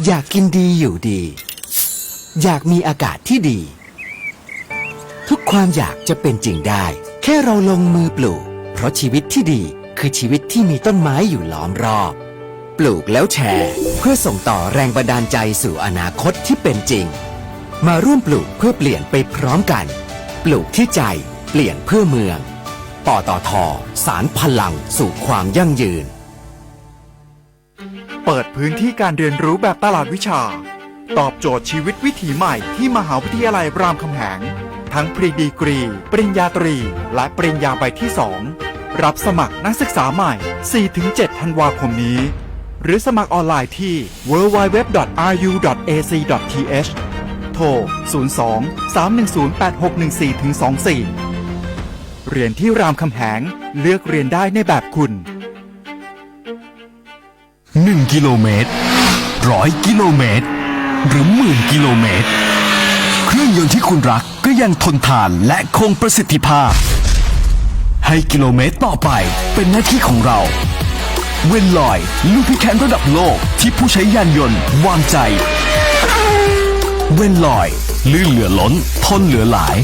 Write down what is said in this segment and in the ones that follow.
อยากกินดีอยู่ดี อยากมีอากาศที่ดี ทุกความอยากจะเป็นจริงได้ แค่เราลงมือปลูก เพราะชีวิตที่ดีคือชีวิตที่มีต้นไม้อยู่ล้อมรอบ ปลูกแล้วแชร์ เพื่อส่งต่อแรงบันดาลใจสู่อนาคตที่เป็นจริง มาร่วมปลูกเพื่อเปลี่ยนไปพร้อมกัน ปลูกที่ใจเปลี่ยนเพื่อเมืองปตทสารพลังสู่ความยั่งยืน เปิดพื้นที่การเรียนรู้แบบตลาดวิชา ตอบโจทย์ชีวิตวิถีใหม่ที่มหาวิทยาลัยรามคำแหง ทั้งปริญญาดีกรี ปริญญาตรี และปริญญาใบที่ 2 รับสมัครนักศึกษาใหม่ 4-7 ธันวาคมนี้ หรือสมัครออนไลน์ที่ www.ru.ac.th โทร 02 310 8614 24 เรียนที่รามคำแหง เลือกเรียนได้ในแบบคุณ 1 กิโลเมตรร้อยกิโลเมตร หรือหมื่นกิโลเมตร เครื่องยนต์ที่คุณรักก็ยังทนทานและคงประสิทธิภาพ ให้กิโลเมตรต่อไปเป็นหน้าที่ของเรา เวนลอยลูพิแคนระดับโลกที่ผู้ใช้ยานยนต์วางใจ เวนลอยลื่นเหลือล้น ทนเหลือหลาย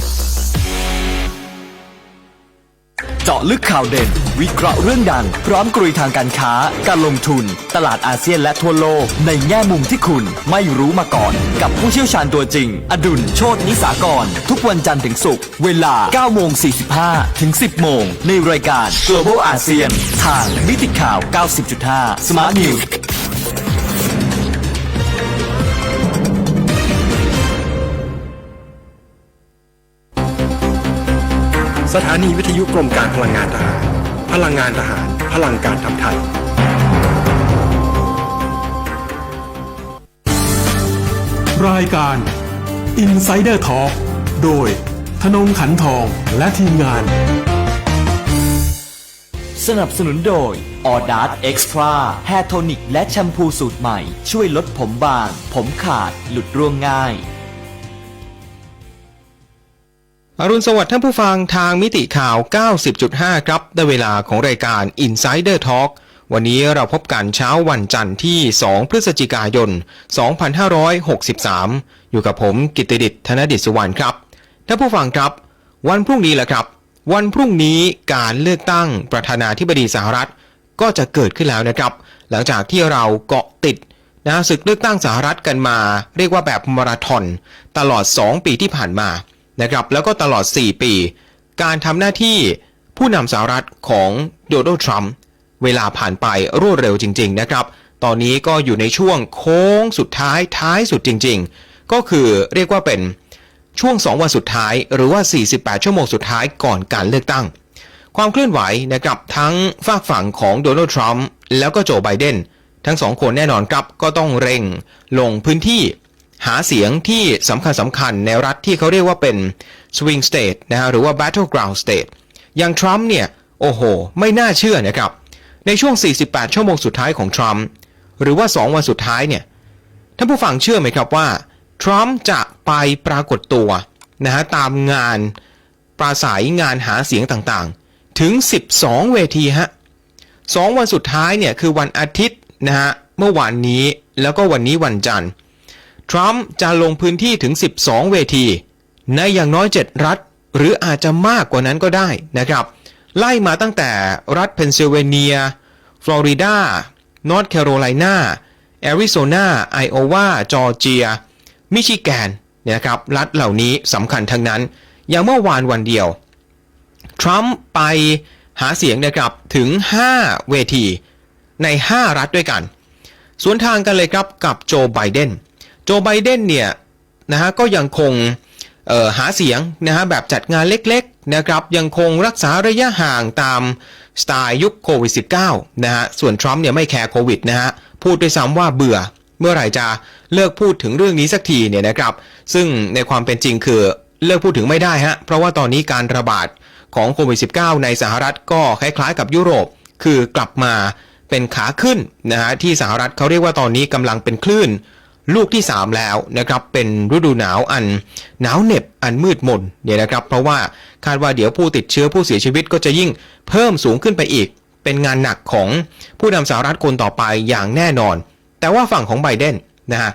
เจาะลึกข่าวเด่น วิเคราะห์เรื่องดัง พร้อมกรุยทางการค้า การลงทุน ตลาดอาเซียนและทั่วโลก ในแง่มุมที่คุณไม่รู้มาก่อน กับผู้เชี่ยวชาญตัวจริง อดุลโชตนิสากร ทุกวันจันทร์ถึงศุกร์เวลา9โมง45 ถึง 10 โมง ในรายการ Global ASEAN ทางมิติข่าว 90.5 Smart News สถานีวิทยุกรมการพลังงานทหาร ลังงานทหาร พลังการทำไทย รายการ Insider Talk โดยธนงขันทองและทีมงาน สนับสนุนโดยออดาร์ Extra แฮร์โทนิกและแชมพูสูตรใหม่ ช่วยลดผมบาง ผมขาด หลุดร่วงง่าย อรุณสวัสดิ์ท่านผู้ฟังทางมิติข่าว 90.5 ครับ ได้เวลาของรายการ Insider Talk วันนี้เราพบกันเช้าวันจันทร์ที่ 2 พฤศจิกายน 2563 อยู่กับผมกิตติดิษฐ์ธนดิษสุวรรณครับ ท่านผู้ฟังครับ วันพรุ่งนี้แหละครับ วันพรุ่งนี้การเลือกตั้งประธานาธิบดีสหรัฐ ก็จะเกิดขึ้นแล้วนะครับ หลังจากที่เราเกาะติดนะศึกเลือกตั้งสหรัฐกันมา เรียกว่าแบบมาราธอนตลอด 2 ปีที่ผ่านมา นะครับแล้วก็ตลอด 4 ปี การทำหน้าที่ผู้นำสหรัฐของโดนัลด์ทรัมป์เวลาผ่านไปรวดเร็วจริง ๆ นะครับ ตอนนี้ก็อยู่ในช่วงโค้งสุดท้ายท้ายสุดจริง ๆ ก็คือเรียกว่าเป็นช่วง 2 วันสุดท้าย หรือว่า 48 ชั่วโมงสุดท้ายก่อนการเลือกตั้ง ความเคลื่อนไหวนะครับทั้งฝากฝั่งของโดนัลด์ทรัมป์แล้วก็โจไบเดนทั้งสองคนแน่นอนครับก็ต้องเร่งลงพื้นที่ หาเสียงที่สำคัญสำคัญในรัฐที่เขาเรียกว่าเป็น swing state นะฮะหรือว่า battleground state อย่างทรัมป์เนี่ย โอ้โห ไม่น่าเชื่อนะครับ ในช่วง 48 ชั่วโมงสุดท้ายของทรัมป์หรือว่า 2 วันสุดท้ายเนี่ยท่านผู้ฟังเชื่อไหมครับว่า ทรัมป์จะไปปรากฏตัวนะฮะตามงานปราศัยงานหาเสียงต่างๆ ถึง 12 เวทีฮะสองวันสุดท้ายเนี่ยคือวันอาทิตย์นะฮะเมื่อวานนี้แล้วก็วันนี้วันจันทร์ ทรัมป์จะลงพื้นที่ถึง 12 เวที ในอย่างน้อย 7 รัฐ หรืออาจจะมากกว่านั้นก็ได้นะครับ ไล่มาตั้งแต่รัฐเพนซิลเวเนีย ฟลอริดา นอร์ทแคโรไลนาแอริโซนา ไอโอวา จอร์เจีย มิชิแกนเนี่ยนะครับ รัฐเหล่านี้สำคัญทั้งนั้น อย่างเมื่อวานวันเดียว ทรัมป์ไปหาเสียงนะครับถึง 5 เวทีใน 5 รัฐด้วยกัน สวนทางกันเลยครับกับโจไบเดน โจไบเดนเนี่ยนะฮะก็ยังคงหาเสียงนะฮะแบบจัดงานเล็กๆนะครับยังคงรักษาระยะห่างตามสไตล์ยุคโควิด -19 นะฮะส่วนทรัมป์เนี่ยไม่แคร์โควิดนะฮะพูดด้วยซ้ำว่าเบื่อเมื่อไหร่จะเลิกพูดถึงเรื่องนี้สักทีเนี่ยนะครับ ซึ่งในความเป็นจริงคือเลิกพูดถึงไม่ได้ฮะเพราะว่าตอนนี้การระบาดของโควิด -19 ในสหรัฐก็คล้ายๆ กับยุโรป คือกลับมาเป็นขาขึ้นนะฮะที่สหรัฐเขาเรียกว่าตอนนี้กำลังเป็นคลื่น ลูกที่ 3 แล้วนะครับเป็นฤดูหนาวอันหนาวเหน็บอันมืดมนเนี่ยนะครับ เพราะว่าคาดว่าเดี๋ยวผู้ติดเชื้อผู้เสียชีวิตก็จะยิ่งเพิ่มสูงขึ้นไปอีก เป็นงานหนักของผู้นำสหรัฐคนต่อไปอย่างแน่นอน แต่ว่าฝั่งของไบเดนนะฮะ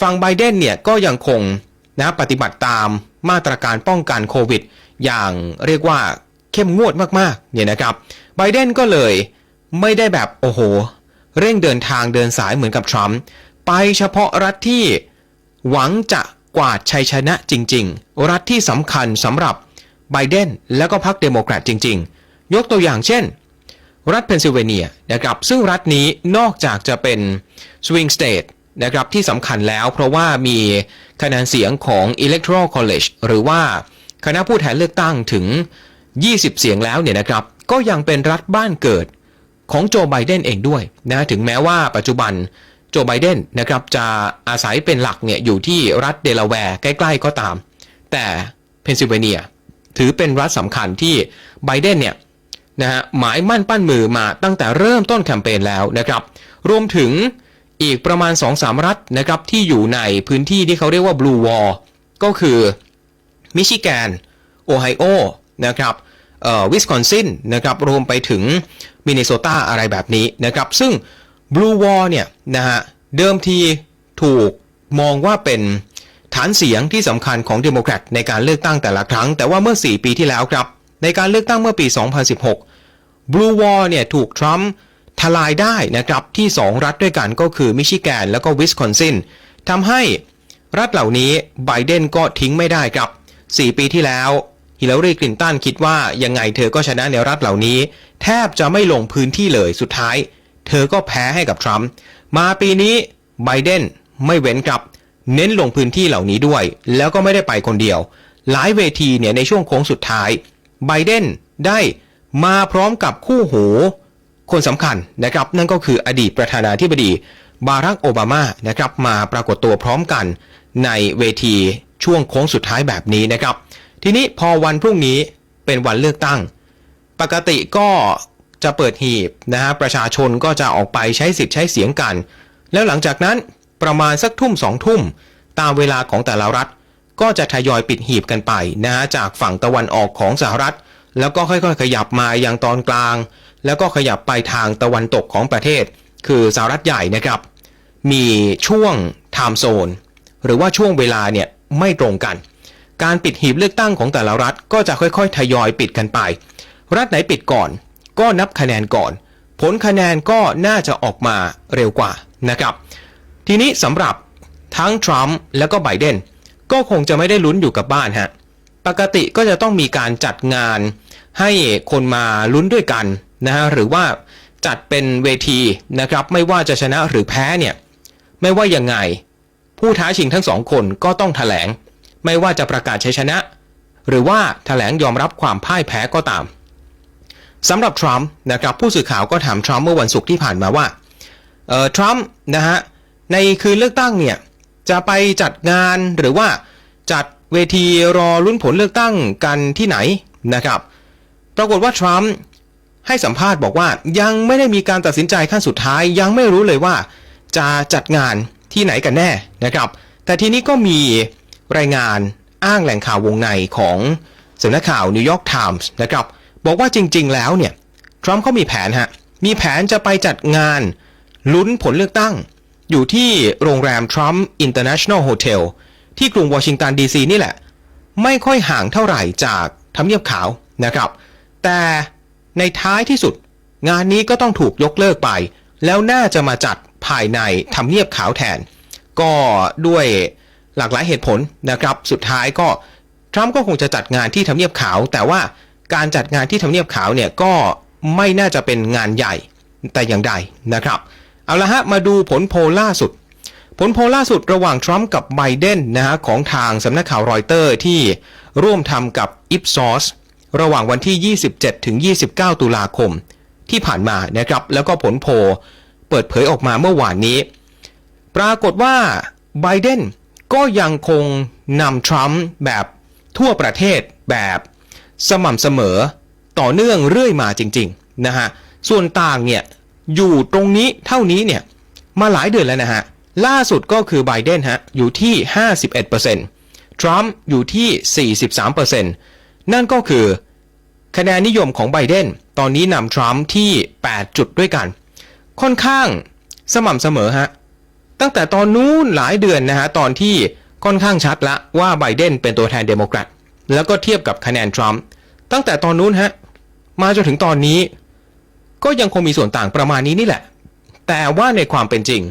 ฝั่งไบเดนเนี่ยก็ยังคงนะปฏิบัติตามมาตรการป้องกันโควิด อย่างเรียกว่าเข้มงวดมากๆเนี่ยนะครับไบเดนก็เลยไม่ได้แบบโอ้โห เร่งเดินทางเดินสายเหมือนกับทรัมป์ ไปเฉพาะรัฐที่หวังจะกวาดชัยชนะจริง ๆ รัฐที่สำคัญสำหรับไบเดนและก็พรรคเดโมแครตจริง ๆ ยกตัวอย่างเช่น รัฐเพนซิลเวเนียนะครับซึ่งรัฐนี้นอกจากจะเป็นสวิงสเตทนะครับที่สำคัญแล้วเพราะว่ามีคะแนนเสียงของ Electoral College หรือว่าคณะผู้แทนเลือกตั้งถึง 20 เสียงแล้วเนี่ยนะครับ ก็ยังเป็นรัฐบ้านเกิดของโจไบเดนเองด้วยนะถึงแม้ว่าปัจจุบัน จไบเดนนะครับจะอาศัยเป็นหลักเนี่ยอยู่ที่รัฐเดลาแวร์ใกล้ ๆ ก็ตาม แต่เพนซิลเวเนีย ถือเป็นรัฐสำคัญที่ไบเดนเนี่ยนะฮะหมายมั่นปั้นมือมาตั้งแต่เริ่มต้นแคมเปญแล้วนะครับ รวมถึงอีกประมาณ 2-3 รัฐนะครับที่อยู่ในพื้นที่ที่เขาเรียกว่า Blue Wall ก็คือมิชิแกน โอไฮโอนะครับเอ่อวิสคอนซินนะครับรวมไปถึงมินนิโซตาอะไรแบบนี้นะครับ ซึ่ง Blue Wall เนี่ยนะฮะเดิมทีถูกมองว่าเป็นฐานเสียงที่สำคัญของเดโมแครตในการเลือกตั้งแต่ละครั้ง แต่ว่าเมื่อ 4 ปีที่แล้วครับ ในการเลือกตั้งเมื่อปี 2016 Blue Wall เนี่ยถูกทรัมป์ทลายได้นะครับที่ 2 รัฐด้วยกันก็คือมิชิแกนแล้วก็วิสคอนซินทำให้รัฐเหล่านี้ไบเดนก็ทิ้งไม่ได้ครับ 4 ปีที่แล้วฮิลลารีคลินตันคิดว่ายังไงเธอก็ชนะในรัฐเหล่านี้ แทบจะไม่ลงพื้นที่เลยสุดท้าย เธอก็แพ้ให้กับทรัมป์มาปีนี้ไบเดนไม่เว้นครับ เน้นลงพื้นที่เหล่านี้ด้วย แล้วก็ไม่ได้ไปคนเดียว หลายเวทีเนี่ยในช่วงโค้งสุดท้ายไบเดนได้มาพร้อมกับคู่หูคนสำคัญนะครับ นั่นก็คืออดีตประธานาธิบดีบารักโอบามานะครับมาปรากฏตัวพร้อมกันในเวทีช่วงโค้งสุดท้ายแบบนี้นะครับ ทีนี้พอวันพรุ่งนี้เป็นวันเลือกตั้ง ปกติก็ จะเปิดหีบนะฮะประชาชนก็จะออกไปใช้สิทธิ์ใช้เสียงกัน แล้วหลังจากนั้นประมาณสักทุ่มสองทุ่ม ตามเวลาของแต่ละรัฐ ก็จะทยอยปิดหีบกันไปนะฮะจากฝั่งตะวันออกของสหรัฐ แล้วก็ค่อยๆ ขยับมายังตอนกลาง แล้วก็ขยับไปทางตะวันตกของประเทศ คือสหรัฐใหญ่นะครับ มีช่วงไทม์โซนหรือว่าช่วงเวลาเนี่ยไม่ตรงกัน การปิดหีบเลือกตั้งของแต่ละรัฐก็จะค่อยๆ ทยอยปิดกันไป รัฐไหนปิดก่อน ก็นับคะแนนก่อน ผลคะแนนก็น่าจะออกมาเร็วกว่านะครับ ทีนี้สำหรับทั้งทรัมป์และก็ไบเดนก็คงจะไม่ได้ลุ้นอยู่กับบ้านฮะปกติก็จะต้องมีการจัดงานให้คนมาลุ้นด้วยกันนะฮะหรือว่าจัดเป็นเวทีนะครับ ไม่ว่าจะชนะหรือแพ้เนี่ยไม่ว่ายังไง ผู้ท้าชิงทั้งสองคนก็ต้องแถลง ไม่ว่าจะประกาศชัยชนะ หรือว่าแถลงยอมรับความพ่ายแพ้ก็ตาม สำหรับทรัมป์นะครับผู้สื่อข่าวก็ถามทรัมป์เมื่อวันศุกร์ที่ผ่านมาว่าเออทรัมป์นะฮะในคืนเลือกตั้งเนี่ยจะไปจัดงานหรือว่าจัดเวทีรอลุ้นผลเลือกตั้งกันที่ไหนนะครับ ปรากฏว่าทรัมป์ให้สัมภาษณ์บอกว่ายังไม่ได้มีการตัดสินใจขั้นสุดท้าย ยังไม่รู้เลยว่าจะจัดงานที่ไหนกันแน่นะครับ แต่ทีนี้ก็มีรายงานอ้างแหล่งข่าววงในของสำนักข่าวนิวยอร์กไทมส์นะครับ บอกว่าจริง ๆ แล้วเนี่ยทรัมป์เขามีแผนฮะมีแผนจะไปจัดงานลุ้นผลเลือกตั้ง อยู่ที่โรงแรมทรัมป์อินเตอร์เนชั่นแนลโฮเทลที่กรุงวอชิงตันดีซีนี่แหละ ไม่ค่อยห่างเท่าไหร่จากทำเนียบขาวนะครับ แต่ในท้ายที่สุด งานนี้ก็ต้องถูกยกเลิกไป แล้วน่าจะมาจัดภายในทำเนียบขาวแทน ก็ด้วยหลากหลายเหตุผลนะครับ สุดท้ายก็ทรัมป์ก็คงจะจัดงานที่ทำเนียบขาว แต่ว่า การจัดงานที่ทำเนียบขาวเนี่ยก็ไม่น่าจะเป็นงานใหญ่แต่อย่างใดนะครับ เอาละฮะมาดูผลโพลล่าสุด ผลโพลล่าสุดระหว่างทรัมป์กับไบเดนนะฮะของทางสำนักข่าวรอยเตอร์ที่ร่วมทำกับ Ipsos ระหว่างวันที่ 27 ถึง 29 ตุลาคมที่ผ่านมานะครับ แล้วก็ผลโพลเปิดเผยออกมาเมื่อวานนี้ ปรากฏว่าไบเดนก็ยังคงนำทรัมป์แบบทั่วประเทศแบบ สม่ำเสมอต่อเนื่องเรื่อยมาจริงๆนะฮะส่วนต่างเนี่ยอยู่ตรงนี้เท่านี้เนี่ยมาหลายเดือนแล้วนะฮะล่าสุดก็คือไบเดนฮะอยู่ที่ 51%ทรัมป์อยู่ที่ 43%นั่นก็คือคะแนนนิยมของไบเดนตอนนี้นำทรัมป์ที่ 8 จุดด้วยกัน ค่อนข้างสม่ำเสมอฮะตั้งแต่ตอนนู้นหลายเดือนนะฮะตอนที่ค่อนข้างชัดละว่าไบเดนเป็นตัวแทนเดโมแครต แล้วก็เทียบกับคะแนนทรัมป์ตั้งแต่ตอนนู้นฮะมาจนถึงตอนนี้ ก็ยังคงมีส่วนต่างประมาณนี้นี่แหละ แต่ว่าในความเป็นจริง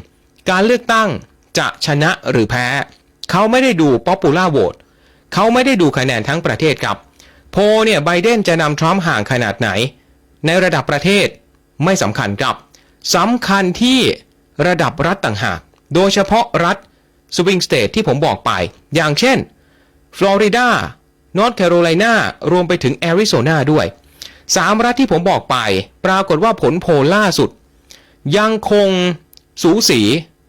การเลือกตั้งจะชนะหรือแพ้ เขาไม่ได้ดูป๊อปปูล่าโหวตเขาไม่ได้ดูคะแนนทั้งประเทศครับโพเนี่ยไบเดนจะนำทรัมป์ห่างขนาดไหน ในระดับประเทศไม่สำคัญครับสำคัญที่ระดับรัฐต่างหาก โดยเฉพาะรัฐสวิงสเตทที่ผมบอกไป อย่างเช่น ฟลอริดา นอร์ทแคโรไลนารวมไปถึงแอริโซนาด้วยสามรัฐที่ผมบอกไป ปรากฏว่าผลโพลล่าสุด ยังคงสูสี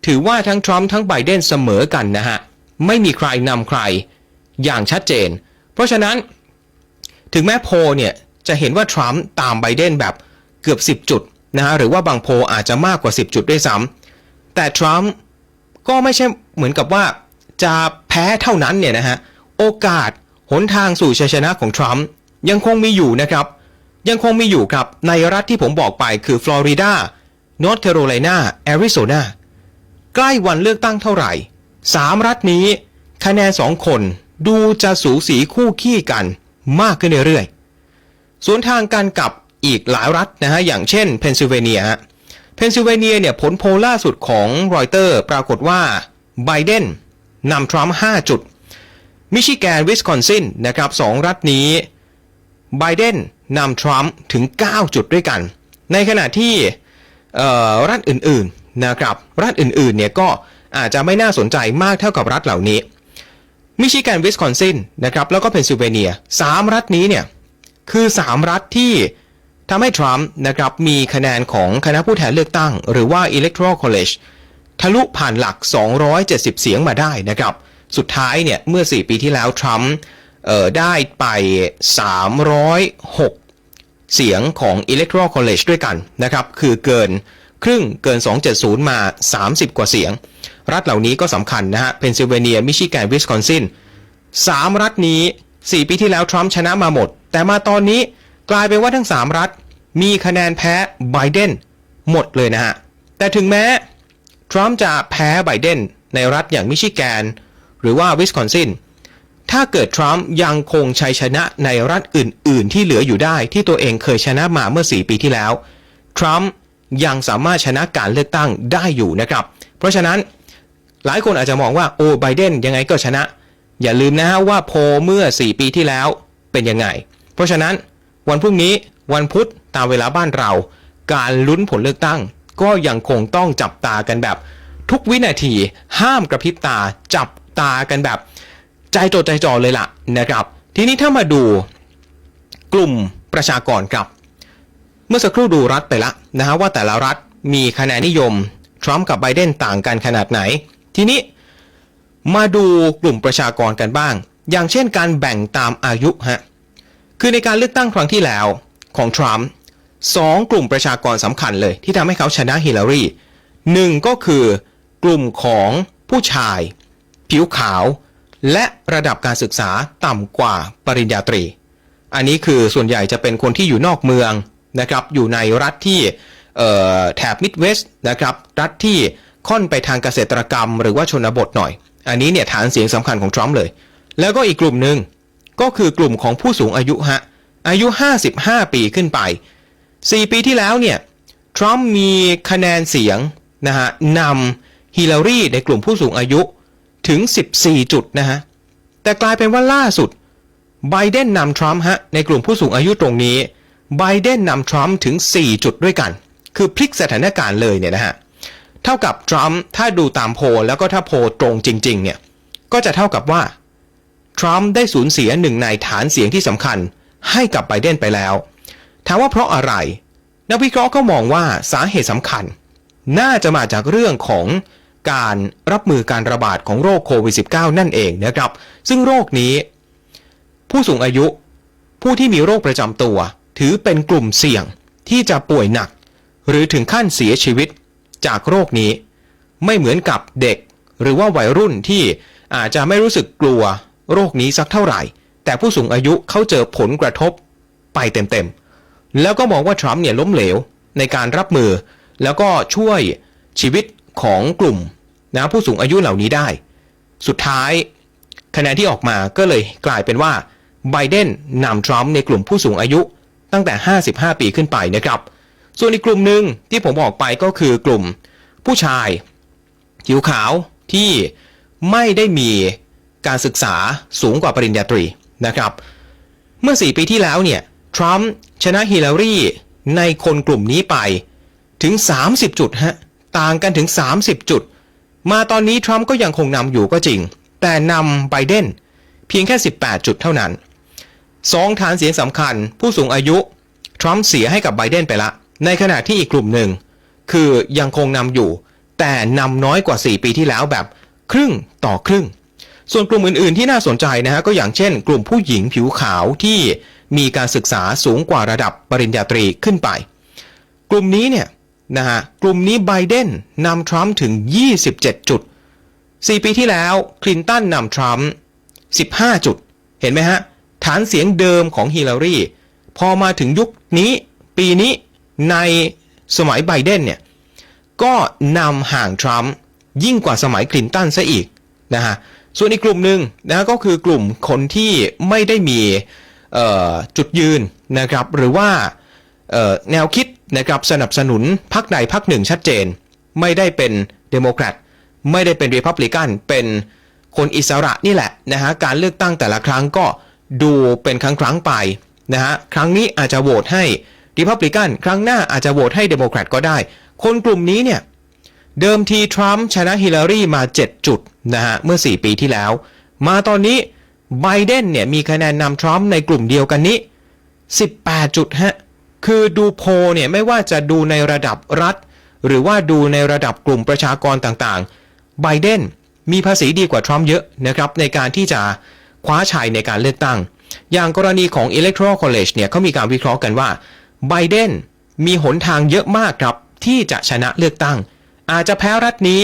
ถือว่าทั้งทรัมป์ทั้งไบเดนเสมอกันนะฮะ ไม่มีใครนำใครอย่างชัดเจน เพราะฉะนั้นถึงแม้โพลเนี่ย จะเห็นว่าทรัมป์ตามไบเดนแบบเกือบ 10 จุดนะฮะหรือว่าบางโพลอาจจะมากกว่า 10 จุดด้วยซ้ำแต่ทรัมป์ก็ไม่ใช่เหมือนกับว่าจะแพ้เท่านั้นเนี่ยนะฮะ โอกาส หนทางสู่ชัยชนะของทรัมป์ยังคงมีอยู่นะครับ ยังคงมีอยู่ครับในรัฐที่ผมบอกไปคือฟลอริดานอร์ทแคโรไลนาแอริโซนาใกล้วันเลือกตั้งเท่าไหร่สามรัฐนี้ คะแนนสองคนดูจะสูสีคู่ขี้กันมากขึ้นเรื่อยๆสวนทางกันกับอีกหลายรัฐนะฮะอย่างเช่นเพนซิลเวเนียฮะเพนซิลเวเนียเนี่ยผลโพลล่าสุดของรอยเตอร์ปรากฏว่าไบเดนนำทรัมป์5จุด มิชิแกนวิสคอนซินนะครับสองรัฐนี้ไบเดนนำทรัมป์ถึง 9 จุดด้วยกัน ในขณะที่รัฐอื่นๆนะครับรัฐอื่นๆเนี่ยก็อาจจะไม่น่าสนใจมากเท่ากับรัฐเหล่านี้มิชิแกนวิสคอนซินนะครับแล้วก็เพนซิลเวเนียสามรัฐนี้เนี่ยคือ 3 รัฐที่ทำให้ทรัมป์นะครับมีคะแนนของคณะผู้แทนเลือกตั้ง หรือว่า Electoral College ทะลุผ่านหลัก 270 เสียงมาได้นะครับ สุดท้ายเนี่ยเมื่อ 4 ปีที่แล้วทรัมป์ได้ไป 306 เสียงของ Electoral College ด้วยกันนะครับ คือเกินครึ่งเกิน 270 มา 30 กว่าเสียง รัฐเหล่านี้ก็สำคัญนะฮะเพนซิลเวเนีย มิชิแกน วิสคอนซินสามรัฐนี้ 4 ปีที่แล้วทรัมป์ชนะมาหมด แต่มาตอนนี้กลายเป็นว่าทั้ง 3 รัฐ มีคะแนนแพ้ไบเดนหมดเลยนะฮะ แต่ถึงแม้ ทรัมป์จะแพ้ไบเดนในรัฐอย่างมิชิแกน รือว่าวิสคอนซินถ้าเกิดทรัมป์ยังคงชัยชนะในรัฐอื่น ๆ ที่เหลืออยู่ได้ที่ตัวเองเคยชนะมาเมื่อ 4 ปีที่แล้ว ทรัมป์ยังสามารถชนะการเลือกตั้งได้อยู่นะครับ เพราะฉะนั้นหลายคนอาจจะมองว่าโอ้ไบเดนยังไงก็ชนะ อย่าลืมนะฮะว่าโพลเมื่อ 4 ปีที่แล้วเป็นยังไง เพราะฉะนั้นวันพรุ่งนี้วันพุธตามเวลาบ้านเรา การลุ้นผลเลือกตั้ง ก็ยังคงต้องจับตากันแบบ ทุกวินาทีห้ามกระพริบตาจับ ตากันแบบ ใจจดใจจ่อเลยล่ะนะครับ ทีนี้ถ้ามาดูกลุ่มประชากรครับ เมื่อสักครู่ดูรัฐไปละนะฮะว่าแต่ละรัฐมีคะแนนนิยมทรัมป์กับไบเดนต่างกันขนาดไหน ทีนี้มาดูกลุ่มประชากรกันบ้าง อย่างเช่นการแบ่งตามอายุฮะคือในการเลือกตั้งครั้งที่แล้วของทรัมป์สองกลุ่มประชากรสำคัญเลยที่ทำให้เขาชนะฮิลลารีหนึ่งก็คือกลุ่มของผู้ชาย ผิวขาว และระดับการศึกษาต่ำกว่าปริญญาตรี อันนี้คือส่วนใหญ่จะเป็นคนที่อยู่นอกเมืองนะครับ อยู่ในรัฐที่แถบมิดเวสต์นะครับ รัฐที่ค่อนไปทางเกษตรกรรม หรือว่าชนบทหน่อย อันนี้เนี่ยฐานเสียงสำคัญของทรัมป์เลย แล้วก็อีกกลุ่มหนึ่งก็คือกลุ่มของผู้สูงอายุฮะ อายุ 55 ปีขึ้นไป 4 ปีที่แล้วเนี่ยทรัมป์มีคะแนนเสียงนะฮะนำฮิลลารีในกลุ่มผู้สูงอายุ ถึง 14 จุดนะฮะ แต่กลายเป็นว่าล่าสุดไบเดนนำทรัมป์ฮะในกลุ่มผู้สูงอายุตรงนี้ไบเดนนำทรัมป์ถึง 4 จุดด้วยกัน คือพลิกสถานการณ์เลยเนี่ยนะฮะ เท่ากับทรัมป์ถ้าดูตามโพลแล้วก็ถ้าโพลตรงจริง ๆ เนี่ย ก็จะเท่ากับว่าทรัมป์ได้สูญเสียหนึ่งในฐานเสียงที่สำคัญให้กับไบเดนไปแล้ว ถามว่าเพราะอะไร นักวิเคราะห์ก็มองว่าสาเหตุสำคัญ น่าจะมาจากเรื่องของ การรับมือการระบาดของโรคโควิด -19 นั่นเองนะครับ ซึ่งโรคนี้ ผู้สูงอายุ ผู้ที่มีโรคประจำตัว ถือเป็นกลุ่มเสี่ยงที่จะป่วยหนัก หรือถึงขั้นเสียชีวิตจากโรคนี้ ไม่เหมือนกับเด็ก หรือว่าวัยรุ่นที่อาจจะไม่รู้สึกกลัวโรคนี้สักเท่าไหร่ แต่ผู้สูงอายุเขาเจอผลกระทบไปเต็มๆ แล้วก็มองว่าทรัมป์เนี่ยล้มเหลวในการรับมือ แล้วก็ช่วยชีวิตของกลุ่ม นะผู้สูงอายุเหล่านี้ได้ สุดท้ายคะแนนที่ออกมาก็เลยกลายเป็นว่าไบเดนนำทรัมป์ในกลุ่มผู้สูงอายุตั้งแต่ 55 ปีขึ้นไปนะครับ ส่วนอีกกลุ่มหนึ่งที่ผมบอกไปก็คือกลุ่มผู้ชายผิวขาวที่ไม่ได้มีการศึกษาสูงกว่าปริญญาตรีนะครับ เมื่อ 4 ปีที่แล้วเนี่ยทรัมป์ชนะฮิลลารีในคนกลุ่มนี้ไปถึง 30 จุดฮะ ต่างกันถึง 30 จุด มาตอนนี้ทรัมป์ก็ยังคงนำอยู่ก็จริง แต่นำไบเดนเพียงแค่ 18 จุดเท่านั้นสองฐานเสียงสำคัญ ผู้สูงอายุ ทรัมป์เสียให้กับไบเดนไปละ ในขณะที่อีกกลุ่มหนึ่ง คือยังคงนำอยู่ แต่นำน้อยกว่า 4 ปีที่แล้วแบบครึ่งต่อครึ่ง ส่วนกลุ่มอื่นๆที่น่าสนใจนะฮะก็อย่างเช่น กลุ่มผู้หญิงผิวขาวที่มีการศึกษาสูงกว่าระดับปริญญาตรีขึ้นไป กลุ่มนี้เนี่ย นะฮะกลุ่มนี้ไบเดนนำทรัมป์ถึง 27 จุด 4 ปีที่แล้วคลินตันนำทรัมป์15 จุด เห็นไหมฮะ ฐานเสียงเดิมของฮิลลารีพอมาถึงยุคนี้ปีนี้ในสมัยไบเดนเนี่ย ก็นำห่างทรัมป์ยิ่งกว่าสมัยคลินตันซะอีกนะฮะส่วนอีกกลุ่มหนึ่งนะก็คือกลุ่มคนที่ไม่ได้มีจุดยืนนะครับหรือว่าแนวคิด นะครับสนับสนุนพรรคใดพรรคหนึ่งชัดเจน ไม่ได้เป็นเดโมแครตไม่ได้เป็นรีพับลิกันเป็นคนอิสระนี่แหละนะฮะการเลือกตั้งแต่ละครั้งก็ดูเป็นครั้งครั้งไปนะฮะครั้งนี้อาจจะโหวตให้รีพับลิกันครั้งหน้าอาจจะโหวตให้เดโมแครตก็ได้ คนกลุ่มนี้เนี่ยเดิมทีทรัมป์ชนะฮิลลารีมา 7 จุดนะฮะเมื่อ 4 ปีที่แล้ว มาตอนนี้ไบเดนเนี่ยมีคะแนนนำทรัมป์ในกลุ่มเดียวกันนี้ 18 จุดฮะ คือดูโพเนี่ยไม่ว่าจะดูในระดับรัฐ หรือว่าดูในระดับกลุ่มประชากรต่างๆไบเดนมีภาษีดีกว่าทรัมป์เยอะนะครับในการที่จะคว้าชัยในการเลือกตั้ง อย่างกรณีของ Electoral College เนี่ยเขามีการวิเคราะห์กันว่าไบเดนมีหนทางเยอะมากครับ ที่จะชนะเลือกตั้ง อาจจะแพ้รัฐนี้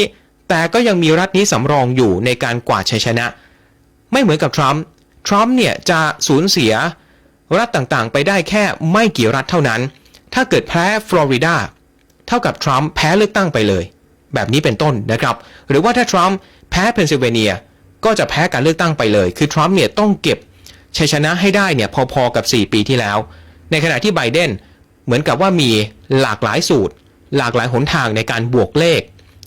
แต่ก็ยังมีรัฐนี้สำรองอยู่ในการกวาดชัยชนะ ไม่เหมือนกับทรัมป์ทรัมป์เนี่ยจะสูญเสีย รัฐต่างๆ ไปได้แค่ไม่กี่รัฐเท่านั้น ถ้าเกิดแพ้ฟลอริดาเท่ากับทรัมป์แพ้เลือกตั้งไปเลย แบบนี้เป็นต้นนะครับ หรือว่าถ้าทรัมป์แพ้เพนซิลเวเนีย ก็จะแพ้การเลือกตั้งไปเลย คือทรัมป์เนี่ยต้องเก็บชัยชนะให้ได้เนี่ยพอๆกับ 4 ปีที่แล้ว ในขณะที่ไบเดนเหมือนกับว่ามีหลากหลายสูตร หลากหลายหนทางในการบวกเลข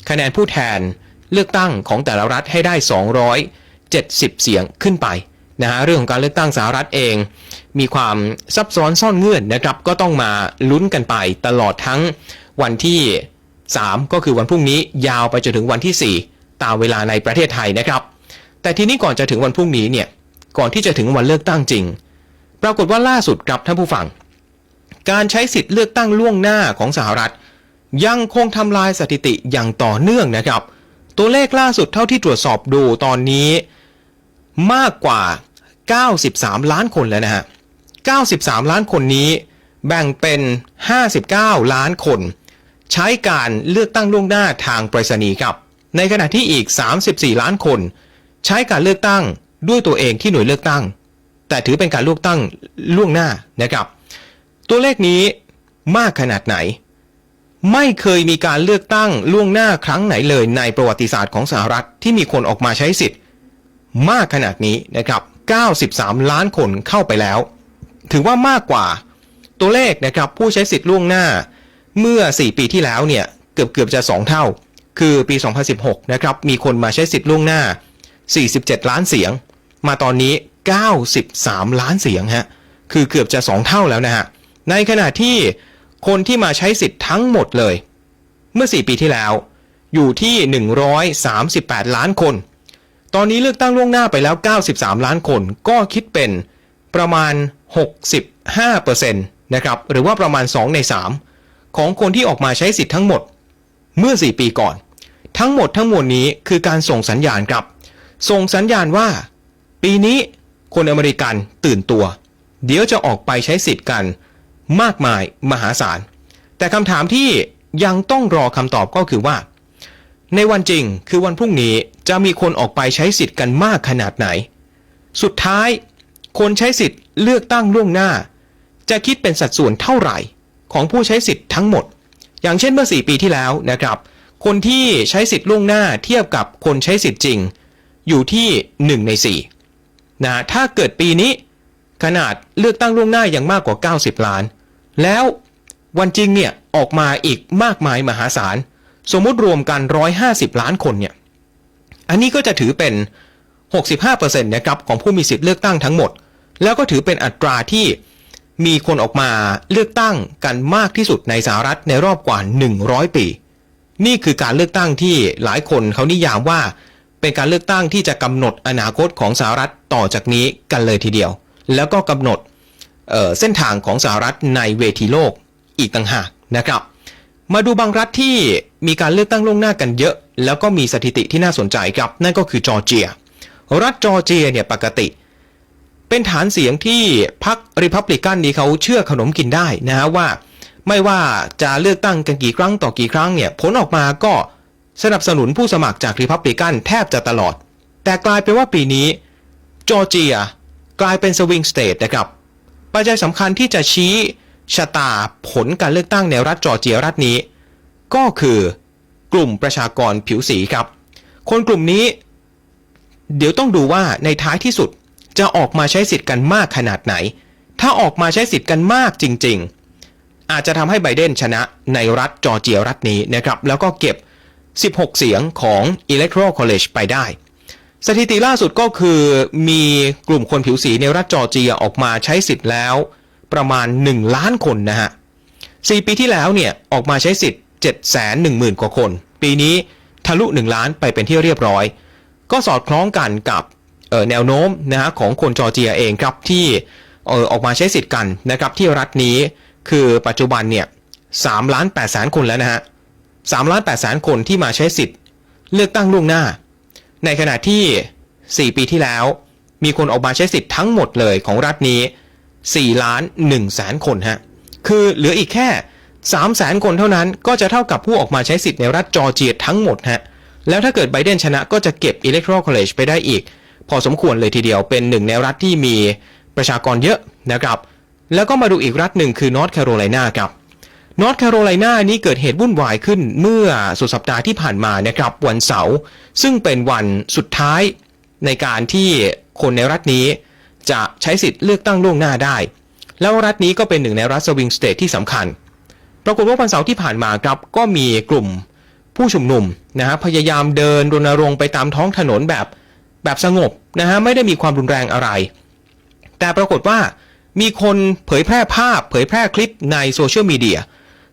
คะแนนผู้แทนเลือกตั้งของแต่ละรัฐให้ได้ 270 เสียงขึ้นไปนะฮะเรื่องของการเลือกตั้งสหรัฐเอง มีความซับซ้อนซ่อนเงื่อนนะครับ ก็ต้องมาลุ้นกันไปตลอดทั้งวันที่ 3 ก็คือวันพรุ่งนี้ยาวไปจนถึงวันที่ 4 ตามเวลาในประเทศไทยนะครับ แต่ทีนี้ก่อนจะถึงวันพรุ่งนี้เนี่ยก่อนที่จะถึงวันเลือกตั้งจริง ปรากฏว่าล่าสุดครับท่านผู้ฟัง การใช้สิทธิ์เลือกตั้งล่วงหน้าของสหรัฐ ยังคงทำลายสถิติอย่างต่อเนื่องนะครับ ตัวเลขล่าสุดเท่าที่ตรวจสอบดูตอนนี้ มากกว่า 93 ล้านคนแล้วนะฮะ 93 ล้านคนนี้ แบ่งเป็น 59 ล้านคน ใช้การเลือกตั้งล่วงหน้าทางไปรษณีย์ครับ ในขณะที่อีก 34 ล้านคน ใช้การเลือกตั้งด้วยตัวเองที่หน่วยเลือกตั้ง แต่ถือเป็นการเลือกตั้งล่วงหน้านะครับ ตัวเลขนี้มากขนาดไหน ไม่เคยมีการเลือกตั้งล่วงหน้าครั้งไหนเลยในประวัติศาสตร์ของสหรัฐที่มีคนออกมาใช้สิทธิ์ มากขนาดนี้นะครับ 93 ล้านคนเข้าไปแล้ว ถือว่ามากกว่าตัวเลขนะครับผู้ใช้สิทธิ์ล่วงหน้าเมื่อ 4 ปีที่แล้วเนี่ยเกือบเกือบจะ 2 เท่า คือปี 2016 นะครับมีคนมาใช้สิทธิ์ล่วงหน้า 47 ล้านเสียง มาตอนนี้ 93 ล้านเสียงฮะคือเกือบจะ 2 เท่าแล้วนะฮะในขณะที่คนที่มาใช้สิทธิ์ทั้งหมดเลย เมื่อ 4 ปีที่แล้ว อยู่ที่ 138 ล้านคน ตอนนี้เลือกตั้งล่วงหน้าไปแล้ว 93 ล้านคนก็คิดเป็น ประมาณ 65%นะครับหรือว่าประมาณ 2 ใน 3 ของคนที่ออกมาใช้สิทธิ์ทั้งหมดเมื่อ 4 ปีก่อน ทั้งหมดทั้งมวลนี้คือการส่งสัญญาณครับ ส่งสัญญาณว่า ปีนี้คนอเมริกันตื่นตัว เดี๋ยวจะออกไปใช้สิทธิ์กันมากมายมหาศาล แต่คำถามที่ยังต้องรอคำตอบก็คือว่า ในวันจริงคือวันพรุ่งนี้จะมีคนออกไปใช้สิทธิ์กันมากขนาดไหน สุดท้าย คนใช้สิทธิ์เลือกตั้งล่วงหน้า จะคิดเป็นสัดส่วนเท่าไหร่ของผู้ใช้สิทธิ์ทั้งหมด อย่างเช่นเมื่อ 4 ปีที่แล้วนะครับ คนที่ใช้สิทธิ์ล่วงหน้าเทียบกับคนใช้สิทธิ์จริง อยู่ที่ 1 ใน4นะถ้าเกิดปีนี้ ขนาดเลือกตั้งล่วงหน้ายังมากกว่า 90 ล้าน แล้ววันจริงเนี่ยออกมาอีกมากมายมหาศาล สมมุติรวมกัน 150 ล้านคนเนี่ย อันนี้ก็จะถือเป็น 65%นะครับของผู้มีสิทธิ์เลือกตั้งทั้งหมด แล้วก็ถือเป็นอัตราที่มีคนออกมาเลือกตั้งกันมากที่สุดในสหรัฐในรอบกว่า 100 ปี นี่คือการเลือกตั้งที่หลายคนเขานิยามว่า เป็นการเลือกตั้งที่จะกำหนดอนาคตของสหรัฐต่อจากนี้กันเลยทีเดียว แล้วก็กำหนดเเส้นทางของสหรัฐในเวทีโลกอีกต่างหากนะครับ มาดูบางรัฐที่มีการเลือกตั้งล่วงหน้ากันเยอะ แล้วก็มีสถิติที่น่าสนใจครับ นั่นก็คือจอร์เจีย รัฐจอร์เจียเนี่ยปกติเเป็นฐานเสียงที่พรรคริพับลิกันนี้เขาเชื่อขนมกินได้นะฮะว่า ไม่ว่าจะเลือกตั้งกันกี่ครั้งต่อกี่ครั้งเนี่ยผลออกมาก็สนับสนุนผู้สมัครจากริพับลิกันแทบจะตลอด แต่กลายเป็นว่าปีนี้จอร์เจียกลายเป็นสวิงสเตทนะครับปัจจัยสำคัญที่จะชี้ชะตาผลการเลือกตั้งในรัฐจอร์เจียรัฐนี้ ก็คือกลุ่มประชากรผิวสีครับ คนกลุ่มนี้ เดี๋ยวต้องดูว่าในท้ายที่สุด จะออกมาใช้สิทธิ์กันมากขนาดไหน ถ้าออกมาใช้สิทธิ์กันมากจริง ๆ อาจจะทำให้ไบเดนชนะในรัฐจอร์เจียรัฐนี้นะครับ แล้วก็เก็บ 16 เสียงของ Electoral College ไปได้ สถิติล่าสุดก็คือมีกลุ่มคนผิวสีในรัฐจอร์เจียออกมาใช้สิทธิ์แล้ว ประมาณ 1 ล้านคนนะฮะ4ปีที่แล้วเนี่ยออกมาใช้สิทธิ์ 7 1 0 0 0 0 กว่าคน ปีนี้ทะลุ 1 ล้านไปเป็นที่เรียบร้อย ก็สอดคล้องกันกับ แนวโน้มนะฮะของคนจอร์เจียเองครับที่ออกมาใช้สิทธิ์กันนะครับที่รัฐนี้คือปัจจุบันเนี่ย3ล้าน8แสนคนแล้วนะฮะ3ล้าน8แสนคนที่มาใช้สิทธิ์เลือกตั้งล่วงหน้า ในขณะที่ 4 ปีที่แล้ว มีคนออกมาใช้สิทธิ์ทั้งหมดเลยของรัฐนี้4ล้าน1แสนคนฮะคือเหลืออีกแค่3แสนคนเท่านั้นก็จะเท่ากับผู้ออกมาใช้สิทธิ์ในรัฐจอร์เจียทั้งหมดฮะแล้วถ้าเกิดไบเดนชนะก็จะเก็บ Electoral College ไปได้อีก พอสมควรเลยทีเดียวเป็นหนึ่งในรัฐที่มีประชากรเยอะนะครับแล้วก็มาดูอีกรัฐหนึ่งคือนอร์ทแคโรไลนาครับนอร์ทแคโรไลนานี้เกิดเหตุวุ่นวายขึ้นเมื่อสุดสัปดาห์ที่ผ่านมานะครับวันเสาร์ซึ่งเป็นวันสุดท้ายในการที่คนในรัฐนี้จะใช้สิทธิ์เลือกตั้งล่วงหน้าได้ แล้วรัฐนี้ก็เป็นหนึ่งในรัฐสวิงสเตทที่สำคัญ ปรากฏว่าวันเสาร์ที่ผ่านมาครับก็มีกลุ่มผู้ชุมนุมนะฮะพยายามเดินรณรงค์ไปตามท้องถนนแบบ แบบสงบนะฮะไม่ได้มีความรุนแรงอะไร แต่ปรากฏว่ามีคนเผยแพร่ภาพเผยแพร่คลิปในโซเชียลมีเดีย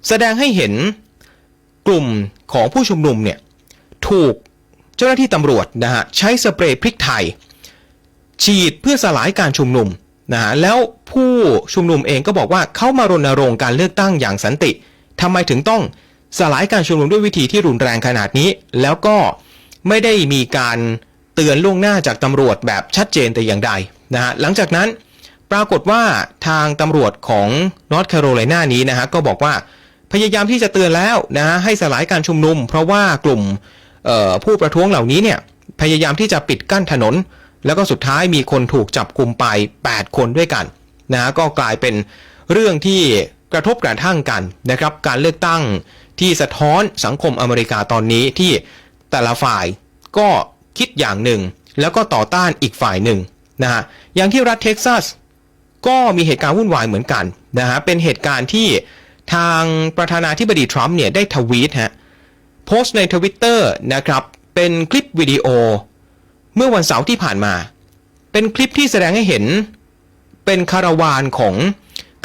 แสดงให้เห็นกลุ่มของผู้ชุมนุมเนี่ยถูกเจ้าหน้าที่ตำรวจนะฮะใช้สเปรย์พริกไทย ฉีดเพื่อสลายการชุมนุมนะฮะแล้วผู้ชุมนุมเองก็บอกว่าเขามารณรงค์การเลือกตั้งอย่างสันติทำไมถึงต้องสลายการชุมนุมด้วยวิธีที่รุนแรงขนาดนี้ แล้วก็ไม่ได้มีการ เตือนล่วงหน้าจากตำรวจแบบชัดเจนแต่อย่างใดนะฮะหลังจากนั้นปรากฏว่าทางตำรวจของนอร์ทแคโรไลนานี้นะฮะก็บอกว่าพยายามที่จะเตือนแล้วนะฮะให้สลายการชุมนุม เพราะว่ากลุ่มผู้ประท้วงเหล่านี้เนี่ยพยายามที่จะปิดกั้นถนน แล้วก็สุดท้ายมีคนถูกจับกลุ่มไป 8 คนด้วยกันนะฮะก็กลายเป็นเรื่องที่กระทบกระทั่งกันนะครับการเลือกตั้งที่สะท้อนสังคมอเมริกาตอนนี้ที่แต่ละฝ่ายก็ คิดอย่างหนึ่ง แล้วก็ต่อต้านอีกฝ่ายหนึ่งนะฮะอย่างที่รัฐเท็กซัสก็มีเหตุการณ์วุ่นวายเหมือนกันนะฮะเป็นเหตุการณ์ที่ทางประธานาธิบดีทรัมป์เนี่ยได้ทวีตฮะโพสต์ในทวิตเตอร์นะครับเป็นคลิปวิดีโอ เมื่อวันเสาร์ที่ผ่านมา เป็นคลิปที่แสดงให้เห็นเป็นคาราวานของ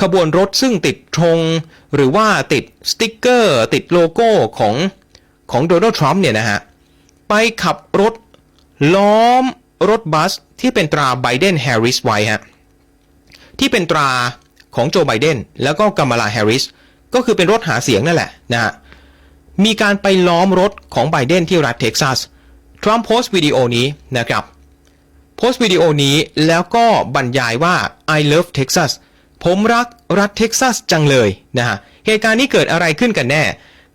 ขบวนรถซึ่งติดธงหรือว่าติดสติ๊กเกอร์ ติดโลโก้ของของโดนัลด์ทรัมป์เนี่ยนะฮะไปขับรถ ล้อมรถบัสที่เป็นตราไบเดนแฮร์ริสไว้ฮะที่เป็นตราของโจไบเดนแล้วก็กัมาลาแฮร์ริสก็คือเป็นรถหาเสียงนั่นแหละนะฮะมีการไปล้อมรถของไบเดนที่รัฐเท็กซัสทรัมป์โพสต์วิดีโอนี้นะครับโพสต์วิดีโอนี้แล้วก็บรรยายว่า I love Texas ผมรักรัฐเท็กซัสจังเลยนะฮะเหตุการณ์นี้เกิดอะไรขึ้นกันแน่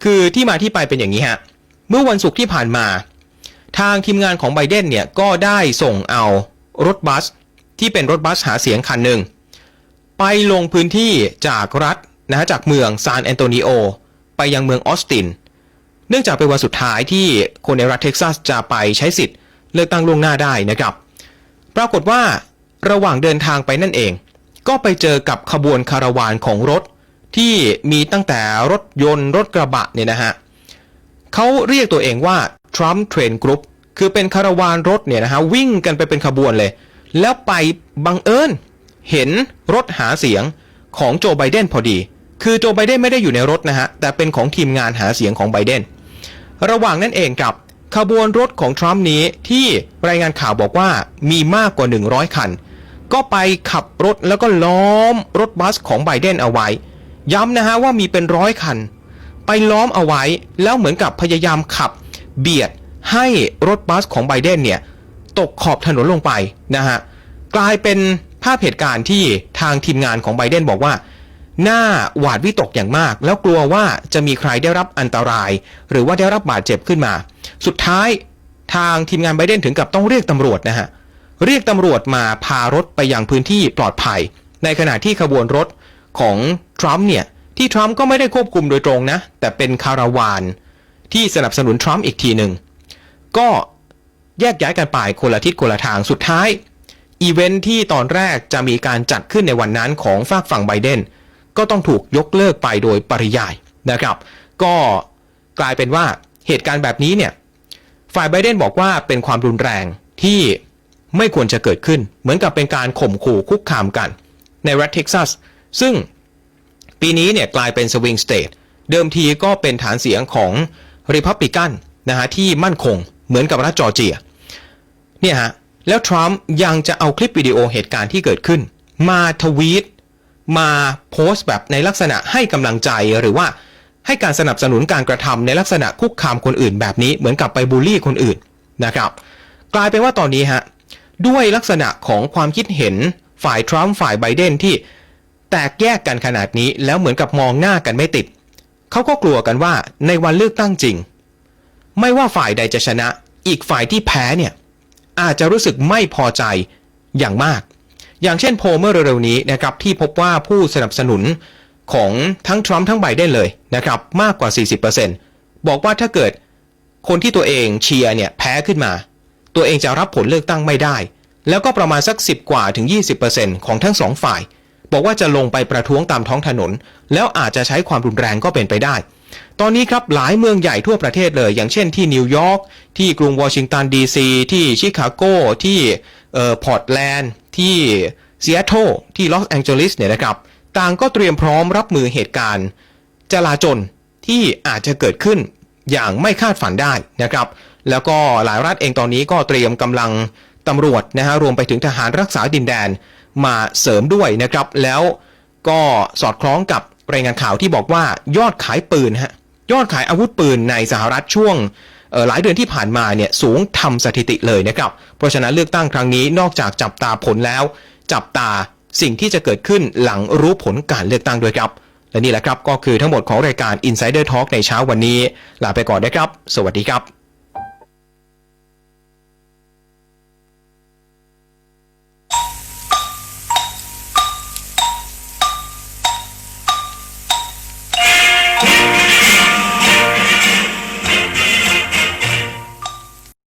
คือที่มาที่ไปเป็นอย่างนี้ฮะเมื่อวันศุกร์ที่ผ่านมา ทางทีมงานของไบเดนเนี่ยก็ได้ส่งเอารถบัสที่เป็นรถบัสหาเสียงคันหนึ่ง ไปลงพื้นที่จากรัฐนะฮะจากเมืองซานแอนโตนิโอไปยังเมืองออสติน เนื่องจากเป็นวันสุดท้ายที่คนในรัฐเท็กซัสจะไปใช้สิทธิ์ เลือกตั้งล่วงหน้าได้นะครับ ปรากฏว่าระหว่างเดินทางไปนั่นเอง ก็ไปเจอกับขบวนคาราวานของรถที่มีตั้งแต่รถยนต์รถกระบะเนี่ยนะฮะเขาเรียกตัวเองว่า Trump Train Group คือเป็นคาราวานรถเนี่ยนะฮะวิ่งกันไปเป็นขบวนเลย แล้วไปบังเอิญเห็นรถหาเสียงของโจไบเดนพอดี คือโจไบเดนไม่ได้อยู่ในรถนะฮะ แต่เป็นของทีมงานหาเสียงของไบเดน ระหว่างนั้นเองกับขบวนรถของทรัมป์นี้ที่รายงานข่าวบอกว่ามีมากกว่า 100 คัน ก็ไปขับรถแล้วก็ล้อมรถบัสของไบเดนเอาไว้ ย้ำนะฮะว่ามีเป็นร้อยคัน ไปล้อมเอาไว้แล้วเหมือนกับพยายามขับ เบียดให้รถบัสของไบเดนเนี่ยตกขอบถนนลงไปนะฮะกลายเป็นภาพเหตุการณ์ที่ทางทีมงานของไบเดนบอกว่าหน่าหวาดวิตกอย่างมาก แล้วกลัวว่าจะมีใครได้รับอันตราย หรือว่าได้รับบาดเจ็บขึ้นมา สุดท้ายทางทีมงานไบเดนถึงกับต้องเรียกตำรวจนะฮะเรียกตำรวจมาพารถไปยังพื้นที่ปลอดภัย ในขณะที่ขบวนรถของทรัมป์เนี่ยที่ทรัมป์ก็ไม่ได้ควบคุมโดยตรงนะ แต่เป็นคาราวาน ที่สนับสนุนทรัมป์อีกทีหนึ่ง ก็แยกย้ายกันไปคนละทิศคนละทางสุดท้าย อีเวนท์ที่ตอนแรกจะมีการจัดขึ้นในวันนั้นของฝากฝั่งไบเดน ก็ต้องถูกยกเลิกไปโดยปริยายนะครับ ก็กลายเป็นว่าเหตุการณ์แบบนี้เนี่ยฝ่ายไบเดนบอกว่าเป็นความรุนแรงที่ไม่ควรจะเกิดขึ้น เหมือนกับเป็นการข่มขู่คุกคามกัน ในรัฐเท็กซัส ซึ่งปีนี้เนี่ยกลายเป็นสวิงสเตทเดิมทีก็เป็นฐานเสียงของ ริพับลิกันนะฮะที่มั่นคงเหมือนกับรัฐจอร์เจียเนี่ยฮะแล้วทรัมป์ยังจะเอาคลิปวิดีโอเหตุการณ์ที่เกิดขึ้น มาทวีตมาโพสต์แบบในลักษณะให้กำลังใจหรือว่าให้การสนับสนุนการกระทำในลักษณะคุกคามคนอื่นแบบนี้เหมือนกับไปบูลลี่คนอื่นนะครับ กลายเป็นว่าตอนนี้ฮะด้วยลักษณะของความคิดเห็นฝ่ายทรัมป์ฝ่ายไบเดนที่แตกแยกกันขนาดนี้แล้วเหมือนกับมองหน้ากันไม่ติด เขาก็กลัวกันว่าในวันเลือกตั้งจริง ไม่ว่าฝ่ายใดจะชนะ อีกฝ่ายที่แพ้เนี่ยอาจจะรู้สึกไม่พอใจอย่างมาก อย่างเช่นโพเมื่อเร็วๆนี้นะครับที่พบว่าผู้สนับสนุนของทั้งทรัมป์ทั้งไบเดนเลยนะครับมากกว่า 40%บอกว่าถ้าเกิดคนที่ตัวเองเชียร์เนี่ยแพ้ขึ้นมา ตัวเองจะรับผลเลือกตั้งไม่ได้ แล้วก็ประมาณสัก 10 กว่าถึง 20%ของทั้งสองฝ่าย บอกว่าจะลงไปประท้วงตามท้องถนน แล้วอาจจะใช้ความรุนแรงก็เป็นไปได้ ตอนนี้ครับหลายเมืองใหญ่ทั่วประเทศเลย อย่างเช่นที่นิวยอร์กที่กรุงวอชิงตันดีซีที่ชิคาโกที่เอ่อพอร์ตแลนด์ที่ซีแอตเทิลที่ลอสแองเจลิสเนี่ยนะครับต่างก็เตรียมพร้อมรับมือเหตุการณ์ จลาจลที่อาจจะเกิดขึ้นอย่างไม่คาดฝันได้นะครับ แล้วก็หลายรัฐเองตอนนี้ก็เตรียมกำลังตำรวจนะฮะรวมไปถึงทหารรักษาดินแดน มาเสริมด้วยนะครับ แล้วก็สอดคล้องกับรายงานข่าวที่บอกว่ายอดขายปืนฮะยอดขายอาวุธปืนในสหรัฐช่วงหลายเดือนที่ผ่านมาเนี่ยสูงทำสถิติเลยนะครับ เพราะฉะนั้นเลือกตั้งครั้งนี้นอกจากจับตาผลแล้ว จับตาสิ่งที่จะเกิดขึ้นหลังรู้ผลการเลือกตั้งด้วยครับ และนี่แหละครับก็คือทั้งหมดของรายการ Insider Talk ในเช้าวันนี้ ลาไปก่อนนะครับ สวัสดีครับ